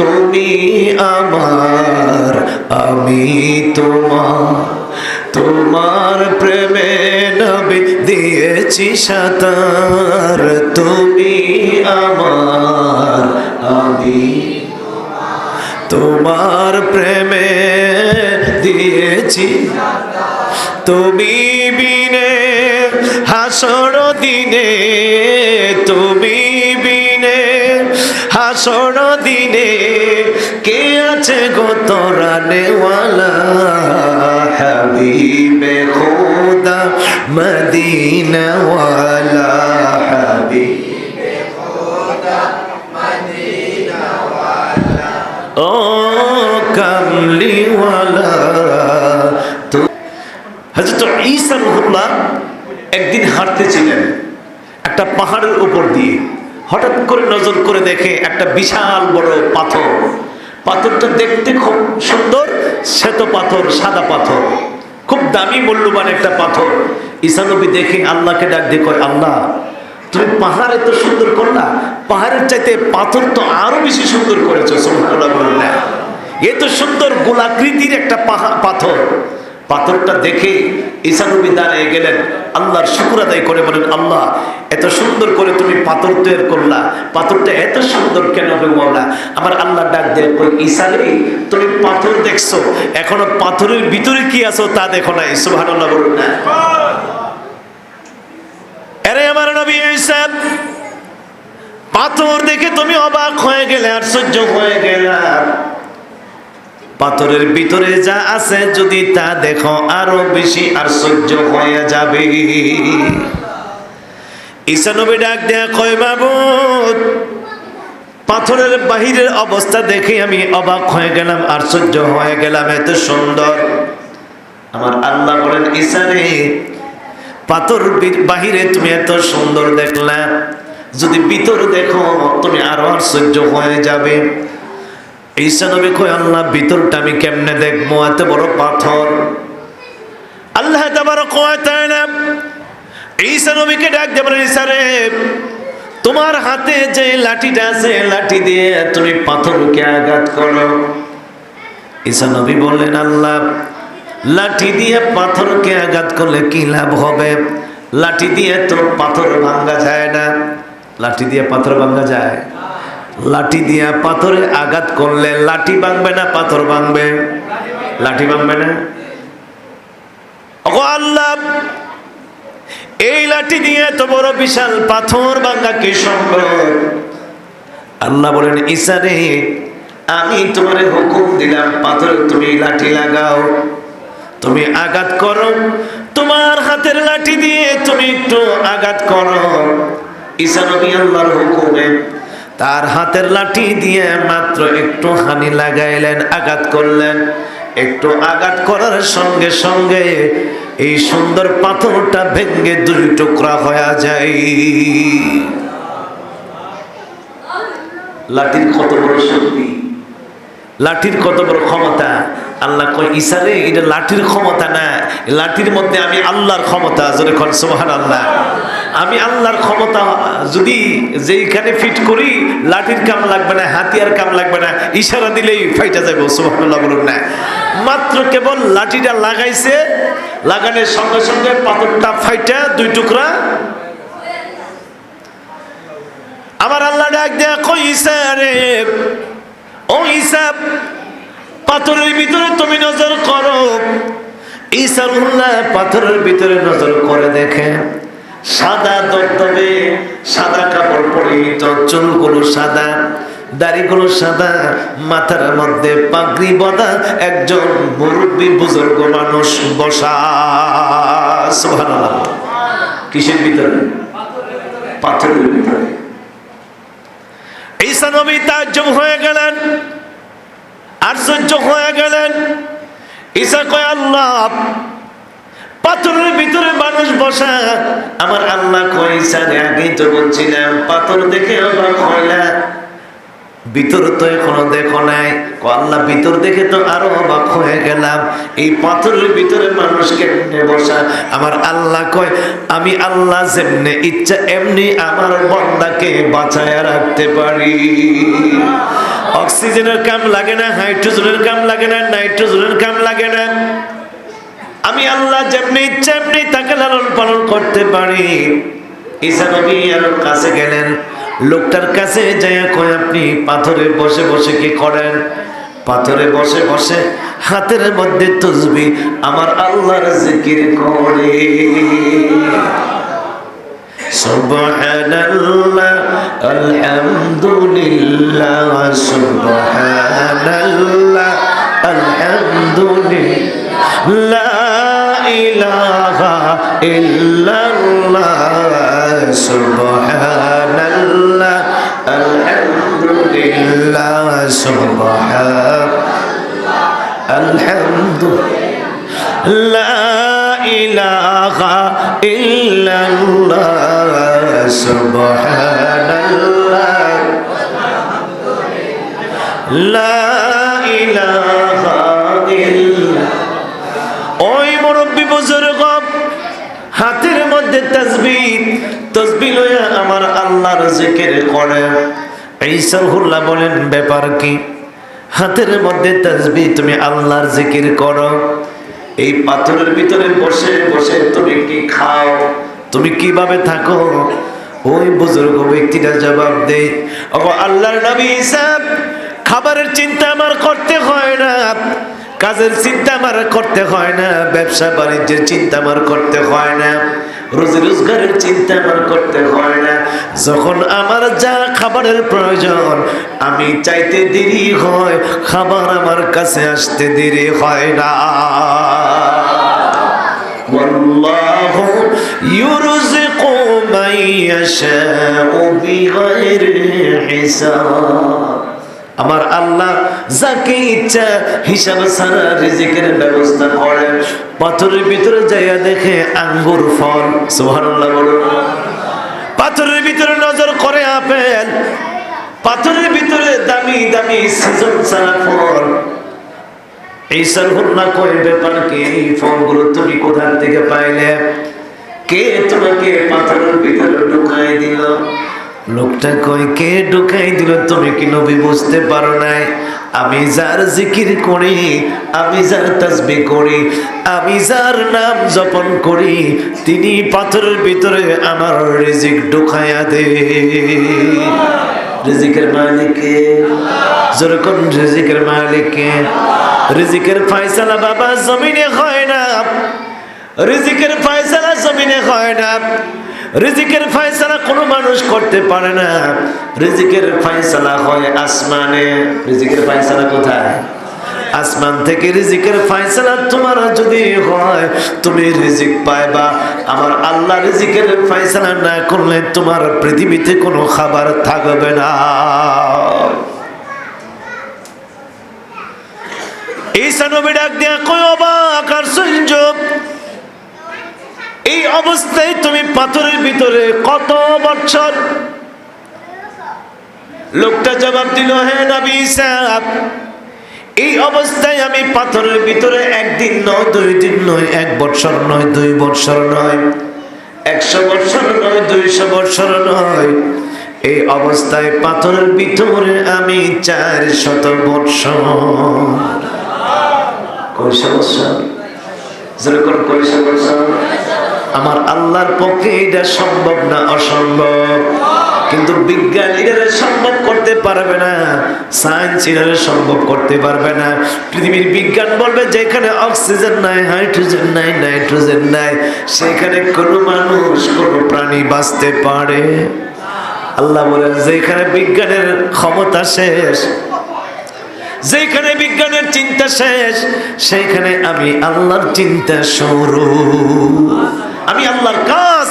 তুমি আমার, আমি তোমার তোমার প্রেমে নবী দিয়েছি সাতার। তুমি আমার, আমি তোমার প্রেমে দিয়েছি তুমি বিনে হাসর দিনে, তুমি বিনে হাসর আছে গো তোরা নেওয়ালা খোদা মদিনাওয়ালা, হাবিব ও কামলিওয়ালা, তো হযরত ঈসা রুহুল্লাহ একদিন হাঁটতেছিলেন একটা পাহাড়ের উপর দিয়ে। হঠাৎ করে নজর করে দেখে একটা বিশাল বড় পাথর। পাথরটা দেখতে খুব সুন্দর, শ্বেত পাথর, সাদা পাথর। খুব দামি, মূল্যবান একটা পাথর। ইসানবি নবী দেখে আল্লাহকে ডাক দিয়ে কয়, আল্লাহ, তুমি পাহাড় এত সুন্দর করলা। পাহাড়ের চাইতে পাথর তো আরও বেশি সুন্দর করেছ বললেন এ তো সুন্দর গোলাকৃতির একটা পাথর। পাথরটা দেখে ঈশানবী দাঁড়িয়ে গেলেন। আল্লাহর শুকুর আদায় করে বলেন, আল্লাহ, এত সুন্দর করে তুমি পাথর তৈরি করলা। পাথরটা এত সুন্দর কেন হবে বললা আমার আল্লাহ ডাক দেয় কই ঈশানে তুমি পাথর দেখছ। এখনও পাথরের ভিতরে কি আছো তা দেখো নাই। সুবহানাল্লাহ বলুন না। আরে আমার নবী ঈসা, পাথর দেখে তুমি অবাক হয়ে গেলে আশ্চর্য হয়ে গেলা পাথরের ভিতরে যা আছে, যদি তা দেখো, আরও বেশি আশ্চর্য হয়ে যাবে। ইসানবী ডাক দেয়া, কয় মাবুদ, পাথরের বাহিরের অবস্থা দেখে আমি অবাক হয়ে গেলাম, আশ্চর্য হয়ে গেলাম, এত সুন্দর। আমার আল্লাহ বলেন, ঈসা রে, পাথর বাহিরে তুমি এত সুন্দর দেখলা, যদি ভিতর দেখো, তুমি আরও আশ্চর্য হয়ে যাবে। ঈসা নবী কয় আল্লাহ, ভিতরটা আমি কেমনে দেখব? এত বড় পাথর। আল্লাহ তাবারক ওয়া তাআলা ঈসা নবীকে ডাক দিয়ে বলেন, ঈসা রে, তোমার হাতে যে লাঠিটা আছে, লাঠি দিয়ে তুমি পাথরকে আঘাত করো। ঈসা নবী বললেন, আল্লাহ, লাঠি দিয়ে পাথরকে আঘাত করলে কি লাভ হবে? লাঠি দিয়ে তো পাথর ভাঙ্গা যায় না। লাঠি দিয়ে পাথর ভাঙ্গা যায়? লাঠি দিয়া পাথরে আঘাত করলে লাঠি ভাঙবে না, পাথর ভাঙবে? লাঠি ভাঙবে না? আল্লাহ, এই লাঠি দিয়ে এত বড় বিশাল পাথর ভাঙ্গা কি সম্ভব? আল্লাহ বলেন ইসারে আমি তোমার হুকুম দিলাম, পাথরে তুমি লাঠি লাগাও। তুমি আঘাত করো, তোমার হাতের লাঠি দিয়ে তুমি একটু আঘাত করো। ঈসা নবী আল্লাহর হুকুমে তার হাতের লাঠি দিয়ে মাত্র একটু হানি লাগাইলেন, আঘাত করলেন। একটু আঘাত করার সঙ্গে সঙ্গে এই সুন্দর পাথরটা ভেঙ্গে দুই টুকরা হয়ে যায়। লাঠির কত বড় শক্তি, লাঠির কত বড় ক্ষমতা। আল্লাহ কয় ইসারে এটা লাঠির ক্ষমতা না লাঠির মধ্যে আমি আল্লাহর ক্ষমতা জোরে কন সুবহান আল্লাহ আমি আল্লাহর ক্ষমতা যদি যেইখানে ফিট করি, লাঠির কাম লাগবে না, হাতিয়ার কাম লাগবে না, ইশারা দিলেই ফাইটা যাবে, সুবহানাল্লাহ বলুন না। মাত্র কেবল লাঠিটা লাগাইছে, লাগানোর সঙ্গে সঙ্গে পাথরটা ফাইটা, দুই টুকরা। আমার আল্লাহ ডাক দেয়া, কই ইসারে ও ইসাব পাথরের ভিতরে তুমি নজর করো। ইসারুল্লাহ পাথরের ভিতরে নজর করে দেখে। সাদা দবদবে, সাদা কাপড় পরিহিত চুলগুলো সাদা, দাড়িগুলো সাদা, মাথার মধ্যে পাগড়ি বাঁধা একজন মুরব্বী বুজুর্গ মানুষ বসা। কিসের ভিতরে? পাথরের ভিতরে। ঈসা নবী তাজ্জব হয়ে গেলেন, আশ্চর্য হয়ে গেলেন। ঈসা কয়, আল্লাহ পাথরের ভিতরে মানুষ বসা। আমার আল্লাহ কয় ঈসা রে আগেই তো বলছিলাম, পাথর দেখে অবাক হইলা। ভিতর তো এখনও দেখো নাই। আল্লাহ, ভিতর দেখে তো আরও অবাক হয়ে গেলাম। এই পাথরের ভিতরে মানুষ কেমনে বসা? আমার আল্লাহ কয়, আমি আল্লাহ যেমনে ইচ্ছা, এমনি আমার বন্দাকে বাঁচায় রাখতে পারি। অক্সিজেনের কাম লাগে না, হাইড্রোজেনের কাম লাগে না, নাইট্রোজেনের কাম লাগে না। আমি আল্লাহ যেমনি ইচ্ছা, এমনি তাকে লালন পালন করতে পারি। কাছে গেলেন। লোকটার কাছে আপনি পাথরে বসে বসে কি করেন? পাথরে বসে বসে হাতের মধ্যে তসবি, আমার আল্লাহর জিকির করে। সুবহানাল্লাহ, আলহামদুলিল্লাহ সুবহানাল্লাহ, আলহামদুলিল্লাহ। ইলাহা ইল্লাল্লাহ সুবহানাল্লাহ আলহামদুলিল্লাহ সুবহান আলহামদুলিল্লাহ লা ইলাহা ইল্লাল্লাহ সুবহানাল্লাহ লা হাতের মধ্যে তাসবিহ তসবি লইয়া আমার আল্লাহর জিকির করে। ঈসাহুল্লাহ বলেন, ব্যাপার কি? হাতের মধ্যে তাসবিহ তুমি আল্লাহর জিকির করো। এই পাথরের ভিতরে বসে বসে তুমি কি খাও? তুমি কীভাবে থাকো? ওই বুজুর্গ ব্যক্তিটা জবাব দেয় ও আল্লাহর নবী সাহেব খাবারের চিন্তা আমার করতে হয় না। কাজের চিন্তা আমার করতে হয় না ব্যবসা বাণিজ্যের চিন্তা আমার করতে হয় না রোজি রোজগারের চিন্তা আমার করতে হয় না যখন আমার যা খাবারের প্রয়োজন আমি চাইতে দেরি হয় খাবার আমার কাছে আসতে দেরি হয় না والله يرزق من يشاء بغير حساب আমার আল্লাহ যাকে ইচ্ছা হিসাব ছাড়া রিজিকের ব্যবস্থা করেন পাথরের ভিতরে যাইয়া দেখে আঙ্গুর ফল। সুবহানাল্লাহ বলুন। পাথরের ভিতরে নজর করে আপেল। পাথরের ভিতরে দামি দামি সিজন সারা ফল। এই সারহুল্লাহ কয়, ব্যাপার কি? এই ফলগুলো তুমি কোথার থেকে পাইলে? কে তোমাকে পাথরের ভিতরে ঢুকাই দিল? লোকটা কয়, কে ঢুকাই দিল? তুমি কি নবী বুঝতে পারো নাই? আমি যার জিকির করি, আমি যার তাসবি করি, আমি যার নাম জপন করি, তিনি পাথরের ভিতরে আমার রিজিক ঢুকাইয়া দে। রিজিকের মালিকে যেরকম রিজিকের মালিকে, রিজিকের ফায়সালা বাবা জমিনে হয় না, রিজিকের ফায়সালা জমিনে হয় না। রিজিকের ফায়সালা কোনো মানুষ করতে পারে না। রিজিকের ফায়সালা হয় আসমানে। রিজিকের ফায়সালা কোথায়? আসমান থেকে রিজিকের ফায়সালা তোমার যদি হয়, তুমি রিজিক পাইবা। আমার আল্লাহ রিজিকের ফায়সালা না করলে তোমার পৃথিবীতে কোনো খাবার থাকবে না। ঈসা নবী ডাক দিয়া কয় অবাক আশ্চর্য এই অবস্থায় তুমি পাথরের ভিতরে কত বছর? লোকটা জবাব দিল, হে নবী সাহেব, এই অবস্থায় আমি পাথরের ভিতরে একদিন নয়, দুই দিন নয়, এক বছর নয়, দুই বছর নয়, একশো বছর নয়, দুইশো বছর নয়। এই অবস্থায় পাথরের ভিতরে আমি চার শত বছর। কয়শো বছর? যেরকম বছর? আমার আল্লাহর পক্ষে এটা সম্ভব না অসম্ভব। কিন্তু বিজ্ঞান এটা সম্ভব করতে পারবে না সায়েন্স এটা সম্ভব করতে পারবে না। পৃথিবীর বিজ্ঞান বলবে, যেখানে অক্সিজেন নাই, হাইড্রোজেন নাই, নাইট্রোজেন নাই, সেখানে কোনো মানুষ, কোনো প্রাণী বাঁচতে পারে। আল্লাহ বলেন, যেখানে বিজ্ঞানের ক্ষমতা শেষ, যেখানে বিজ্ঞানের চিন্তা শেষ সেইখানে আমি আল্লাহর চিন্তা শুরু। আমি আল্লাহর কাজ,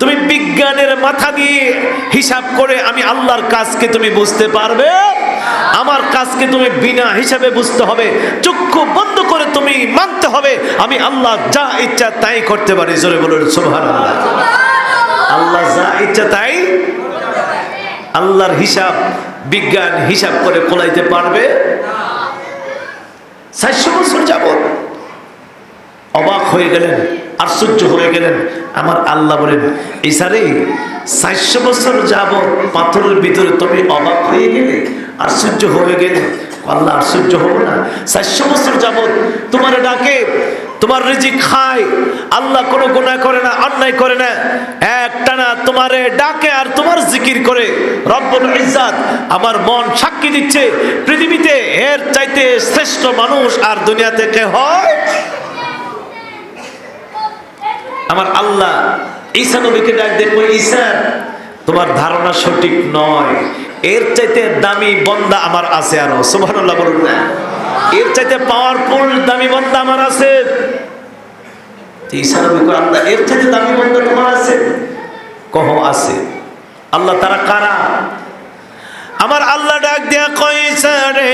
তুমি বিজ্ঞানের মাথা দিয়ে হিসাব করে আমি আল্লাহর কাজকে তুমি বুঝতে পারবে। আমার কাজকে তুমি বিনা হিসাবে বুঝতে হবে। চক্ষু বন্ধ করে তুমি মানতে হবে। আমি আল্লাহ যা ইচ্ছা তাই করতে পারি। জোরে বলুন সুবহান আল্লাহ আল্লাহ যা ইচ্ছা তাই আল্লাহর হিসাব, বিজ্ঞান হিসাব করে কোলাইতে পারবে। চারশো বছর যাবত অবাক হয়ে গেলেন। আশ্চর্য হয়ে গেলেন। আমার আল্লাহ বলেন ইসারে চারশো বছর যাব পাথরের ভিতরে তুমি অবাক হয়ে গেলে, আশ্চর্য হয়ে গেলে? আল্লাহ, আশ্চর্য হব না। চারশো বছর যাবৎ তোমার ডাকে, তোমার রিজিক খায়। আল্লাহ কোনো গুনাহ করে না, অন্যায় করে না। একটানা তোমারে ডাকে আর তোমার জিকির করে। রব্বুল ইজ্জাত আমার মন সাক্ষী দিচ্ছে, পৃথিবীতে এর চাইতে শ্রেষ্ঠ মানুষ আর দুনিয়াতে কে হয়? আমার আল্লাহ ঈসা নবীকে ডাক দেখব ঈসা তোমার ধারণা সঠিক নয়। এর চাইতে দামি বন্দা আমার আছে আরও। সুবহানাল্লাহ বলুন না। এর চাইতে পাওয়ারফুল দামি বন্দা আমার আছে। ঈসা নবী কয়, আল্লাহ এর চাইতে দামি বন্দা তোমার আছে? কহ আছে। আল্লাহ তারা কারা? আমার আল্লাহ ডাক দিয়া কয় রে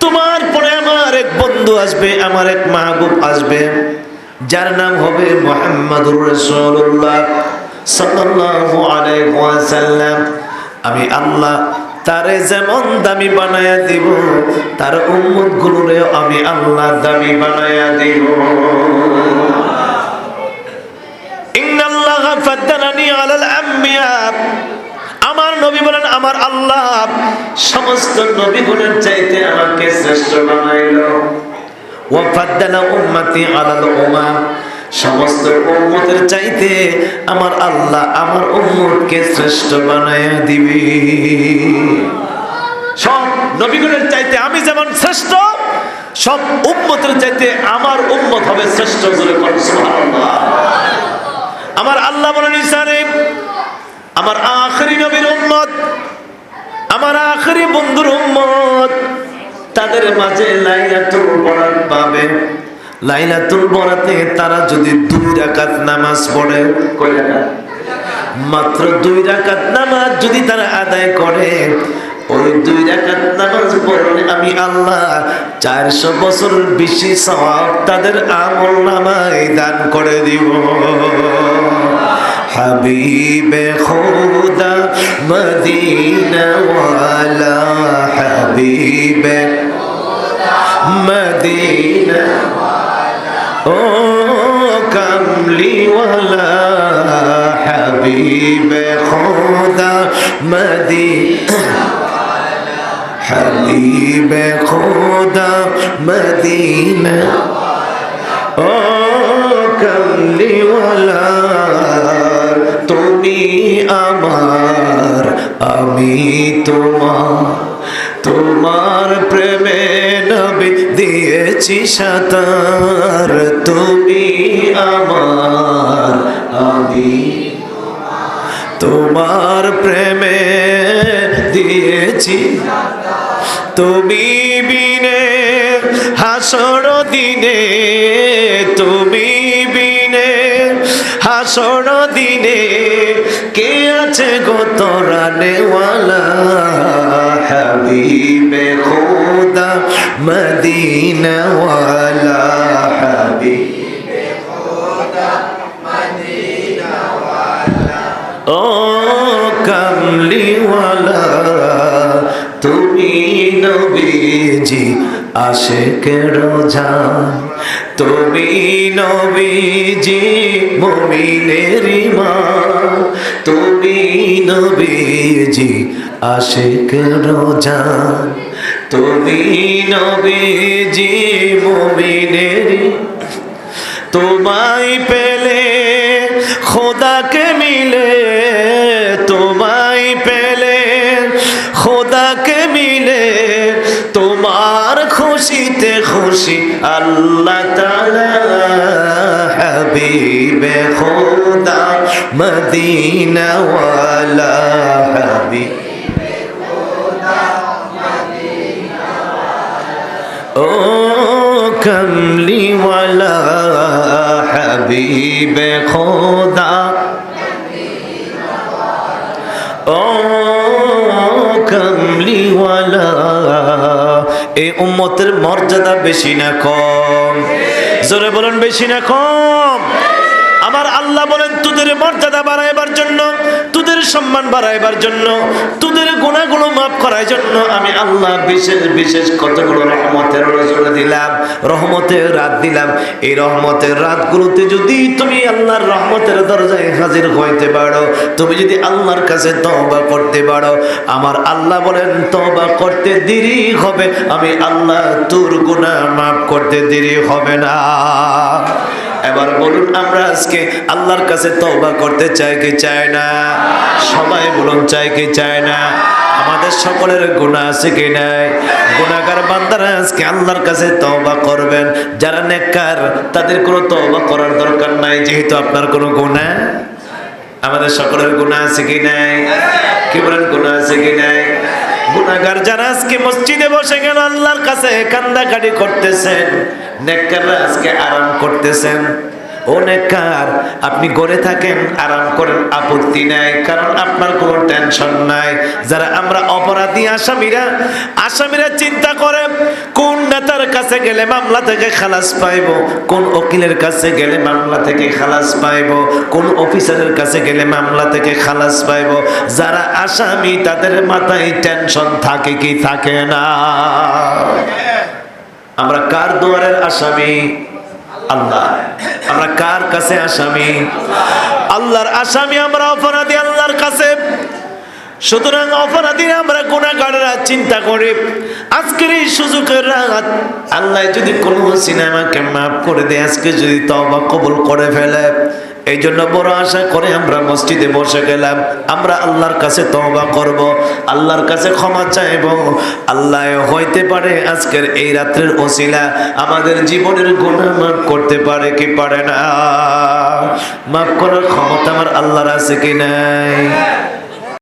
তোমার পরে আমার এক বন্ধু আসবে আমার এক মাহবুব আসবে। যার নাম হবে মোহাম্মদুর রাসূলুল্লাহ সাল্লাল্লাহু আলাইহি ওয়াসাল্লাম। আমি আল্লাহ তারে যেমন দামি বানায়া দিব, তার উম্মত গুলোরেও আমি আল্লাহ দামি বানায়া দিব। আমার নবী বলেন, আমার আল্লাহ সমস্ত নবীগুলোর চাইতে আমাকে শ্রেষ্ঠ বানাইলো। ওয়াফাদ্দালা উম্মতি আলাল সমস্ত উম্মতের চাইতে আমার আল্লাহ আমার উম্মতকে শ্রেষ্ঠ বানায়া দিবে। সব নবীগুলোর চাইতে আমি যেমন শ্রেষ্ঠ, সব উম্মতের চাইতে আমার উম্মত হবে শ্রেষ্ঠ কোন আমার আল্লাহ বলেন ইসারে আমার আখরি নবীর উম্মত, আমার আখরি বন্ধুর উম্মত তাদের মাঝে লাইলাতুল বরাত পাবে। লাইলাতুল বরাতে তারা যদি দুই রাকাত নামাজ পড়ে, কয় রাকাত? মাত্র দুই রাকাত নামাজ যদি তারা আদায় করে, ওই দুই রাকাত নামাজ পড়লে আমি আল্লাহ চারশো বছর বেশি সওয়াব তাদের আমল নামায় দান করে দিব। হাবিবে খুদা মদিনা ওয়ালা হাবিবে মদিনা ও কমলিওয়ালা হাবিবে খুদা মদিনা হাবিবে খুদা মদিনা ও কমলিওয়ালা তুমি আমার, আমি তোমার তোমার প্রেমে নবী দিয়েছি সাতার। তুমি আমার, আমি তোমার প্রেমে দিয়েছি তুমি বিনে হাসর দিনে, তুমি বিনে হাসর দিনে আছে গো তোরা নেওয়ালা হাবিবে খোদা মদিনাওয়ালা হাবিব ও কমলিওয়ালা তুমি নবীজি আশেকের জান তুমি নবীজি মুমিনের ইমান তুমি নবীজি আশেকের জান তুমি নবীজি মুমিনের তোমায় পেলে খোদাকে মিলে খুশি আল্লাহ তাআলা হাবিবে খোদা মদিনা ওয়ালা হাবিব ও কমলিওয়ালা হাবিবে খোদা ও কমলিওয়ালা এই উম্মতের মর্যাদা বেশি না কম। জোরে বলুন বেশি না কম। আমার আল্লাহ বলেন, তোদের মর্যাদা বাড়াইবার জন্য, তোদের সম্মান বাড়াইবার জন্য, তোদের গুণাগুলো মাফ করার জন্য আমি আল্লাহ বিশেষ বিশেষ কতগুলো রহমতের রজনী দিলাম, রহমতের রাত দিলাম। এই রহমতের রাতগুলোতে যদি তুমি আল্লাহর রহমতের দরজায় হাজির হইতে পারো, তুমি যদি আল্লাহর কাছে তওবা করতে পারো, আমার আল্লাহ বলেন, তওবা করতে দেরি হবে, আমি আল্লাহ তোর গুনাহ মাফ করতে দেরি হবে না। এবার বলুন, আমরা আজকে আল্লাহর কাছে তওবা করতে চাই কি চাই না? সবাই বলুন, চাই কি চাই না? আমাদের সকলের গুনাহ আছে কি নাই? গুনাহগার বান্দারা আজকে আল্লাহর কাছে তওবা করবেন। যারা নেককার, তাদের কোনো তওবা করার দরকার নাই, যেহেতু আপনার কোনো গুনাহ। আমাদের সকলের গুনাহ আছে কি নাই? কি বলেন, গুনাহ আছে কি নাই? গুনাহগার যারা আজকে মসজিদে বসে গেল আল্লাহর কাছে কান্দাকাটি করতেছেন নেককাররা আজকে আরাম করতেছেন। ও আপনি গড়ে থাকেন, আরাম করেন, আপত্তি নাই, কারণ আপনার কোনো টেনশন নাই। যারা আমরা অপরাধী আসামিরা আসামিরা চিন্তা করে, কোন নেতার কাছে গেলে মামলা থেকে খালাস পাইব? কোন উকিলের কাছে গেলে মামলা থেকে খালাস পাইব? কোন অফিসারের কাছে গেলে মামলা থেকে খালাস পাইব? যারা আসামি, তাদের মাথায় টেনশন থাকে কি থাকে না? আমরা কার দুয়ারের আসামি? আল্লাহ। আমরা কার কাছে আসামি? আল্লাহর আসামি আমরা অপরাধী আল্লাহর কাছে। সুতরাং অপরাধী আমরা গুণাগারেরা চিন্তা করি, আজকের এই সুযোগের রাত আল্লাহ যদি কোনো সিনেমাকে মাফ করে দেয়, আজকে যদি তবা কবুল করে ফেলে এই জন্য বড় আশা করে আমরা মসজিদে বসে গেলাম। আমরা আল্লাহর কাছে তহবা করব, আল্লাহর কাছে ক্ষমা চাইব। আল্লাহ হইতে পারে আজকের এই রাত্রের ওসিলা। আমাদের জীবনের গুণা মাফ করতে পারে কি পারে না? মাফ করার ক্ষমতা আমার আল্লাহর আছে কি নাই?